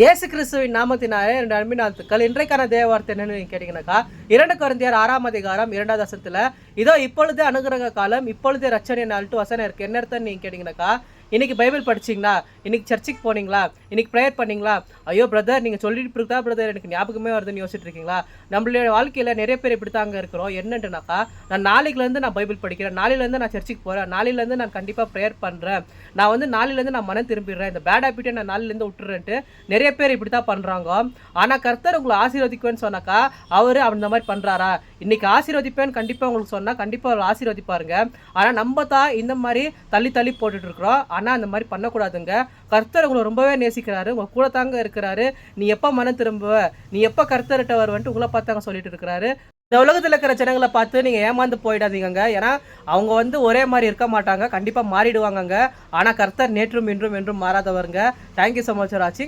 இயேசு கிறிஸ்துவின் நாமத்தினாலே இரண்டு அன்பின் வாழ்த்துக்கள். இன்றைக்கான தேவ வார்த்தை என்னன்னு நீங்க கேட்டீங்கன்னாக்கா இரண்டு குழந்தையர் ஆறாம் அதிகாரம் இரண்டாவது வருஷத்தில் இதோ இப்பொழுது அனுகிரக காலம் இப்பொழுது ரச்சனை நாள்ட்டு வசனம் இருக்குது என்ன அர்த்தம் நீங்க கேட்டீங்கன்னாக்கா இன்னைக்கு பைபிள் படிச்சிங்களா? இன்னைக்கு சர்ச்சுக்கு போனீங்களா? இன்னைக்கு ப்ரேயர் பண்ணீங்களா? ஐயோ பிரதர் நீங்கள் சொல்லிட்டு இருக்கா பிரதர் எனக்கு ஞாபகமே வருதுன்னு யோசிச்சுட்டு இருக்கீங்களா? நம்மளுடைய வாழ்க்கையில் நிறைய பேர் இப்படி தாங்க இருக்கிறோம். என்னென்றுனாக்கா நான் நாளைக்குலேருந்து நான் பைபிள் படிக்கிறேன். நாளையிலேருந்து நான் சர்ச்சுக்கு போகிறேன் நாளையிலேருந்து நான் கண்டிப்பாக ப்ரேயர் பண்ணுறேன் நான் வந்து நாளையிலேருந்து நான் மனம் திரும்பிடுறேன். இந்த பேட் ஹேபிட்டை நான் நாளிலேருந்து விட்டுறேன்ட்டு நிறைய பேர் இப்படி தான் பண்ணுறாங்க ஆனால் கர்த்தர் உங்களை ஆசீர்வதிக்குவேன்னு சொன்னாக்கா அவர் அந்த மாதிரி பண்ணுறாரா இன்னைக்கு ஆசீர்வதிப்பேன்னு கண்டிப்பாக உங்களுக்கு சொன்னால் கண்டிப்பாக அவர் ஆசீர்வதிப்பாருங்க. ஆனால் நம்ம தான் இந்த மாதிரி தள்ளி தள்ளி போட்டுட்ருக்குறோம் ஆனால் அந்த மாதிரி பண்ணக்கூடாதுங்க. கர்த்தர் உங்களை ரொம்பவே நேசிக்கிறாரு. உங்க கூட தாங்க இருக்கிறாரு. நீ எப்போ மனம் திரும்புவ நீ எப்போ கர்த்தர்கிட்ட வருவன்ட்டு உங்களை பார்த்தாங்க சொல்லிட்டு இருக்கிறாரு. இந்த உலகத்தில் இருக்கிற ஜனங்களை பார்த்து நீங்கள் ஏமாந்து போயிடாதீங்கங்க. ஏன்னா அவங்க வந்து ஒரே மாதிரி இருக்க மாட்டாங்க. கண்டிப்பாக மாறிடுவாங்கங்க. ஆனால் கர்த்தர் நேற்றும் இன்றும் என்றும் மாறாதவருங்க. Thank you so much ராச்சிங்